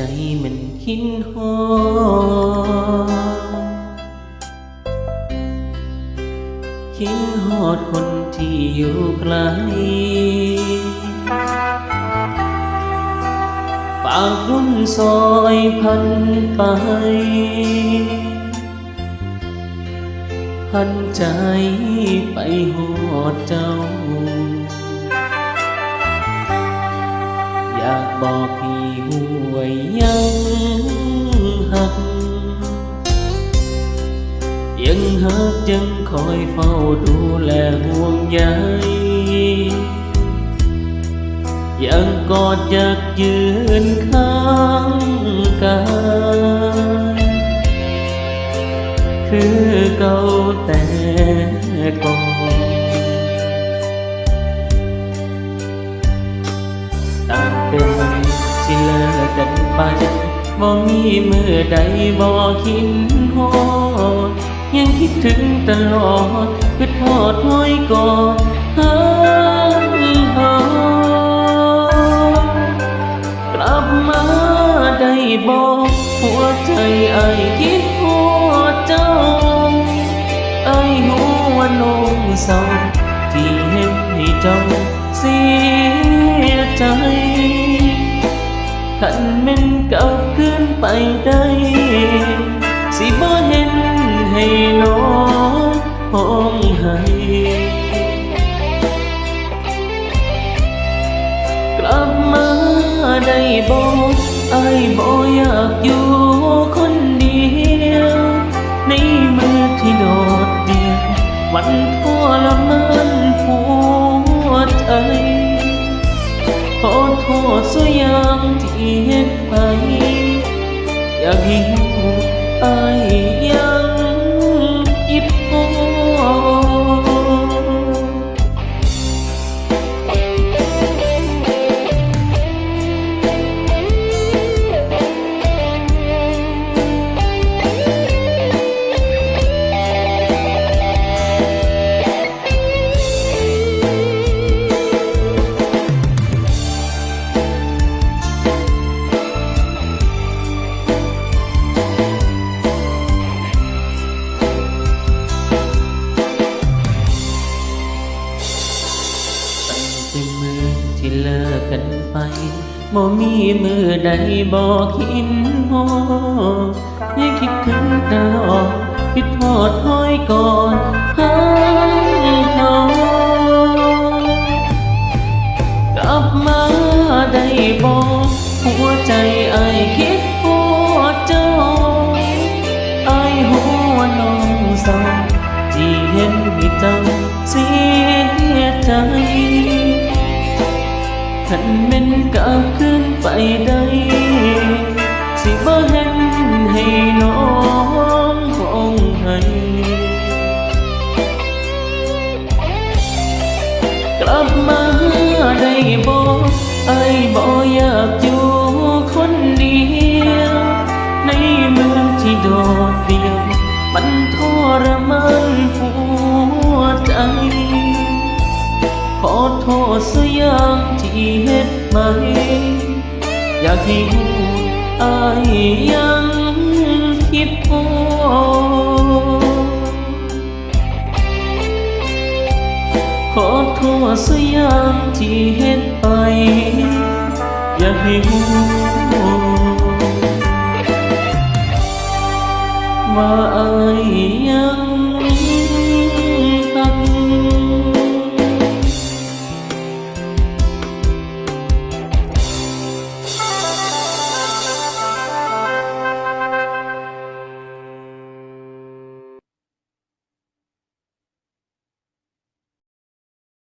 ใจมันคิดฮอดคิดฮอดคนที่อยู่ไกลฝากรุ่นซอยพันไป พันใจไปหอดเจ้า อยากบอกพี่หวยยังหักยังหักยังคอยเกกันไปบ่มีมือใดบ่คิดฮอดยังคิดถึงตลอดคือทอดห้อยกอดหาหากลับมาได้บอกหัวใจไอ้คิดหัวเจ้าไอ้หัวนองเศร้าที่เห็นให้เจ้าเสียใจ ขันแมันเก่าขึ้นไปได้ สิบ่เห็นให้น้องห้องให้กลับมาได้บอกไอ้บ่อยากอยู่คนเดียว ในมือที่โดดเดี่ยวมันทรมานหัวใจขอโทษสักอย่างที เห็นไปอยากเห็น กันไปบ่มีมือใดบ่คิดฮอยังคิดถึงตลอดคิดทอดห้อยก่อนหาเฮาก ขันเม่นกลับขึ้นไปได้สิบ่เห็นให้น้องห้องให้กลับมาได้บ่ไอ้บ่อยากจะ อโทษสย่างที่เฮ็ดไปอยากให้รู้อายยังคิดพอขอโทษสยางที่เฮ็ดไป อยากให้รู้ว่าอาย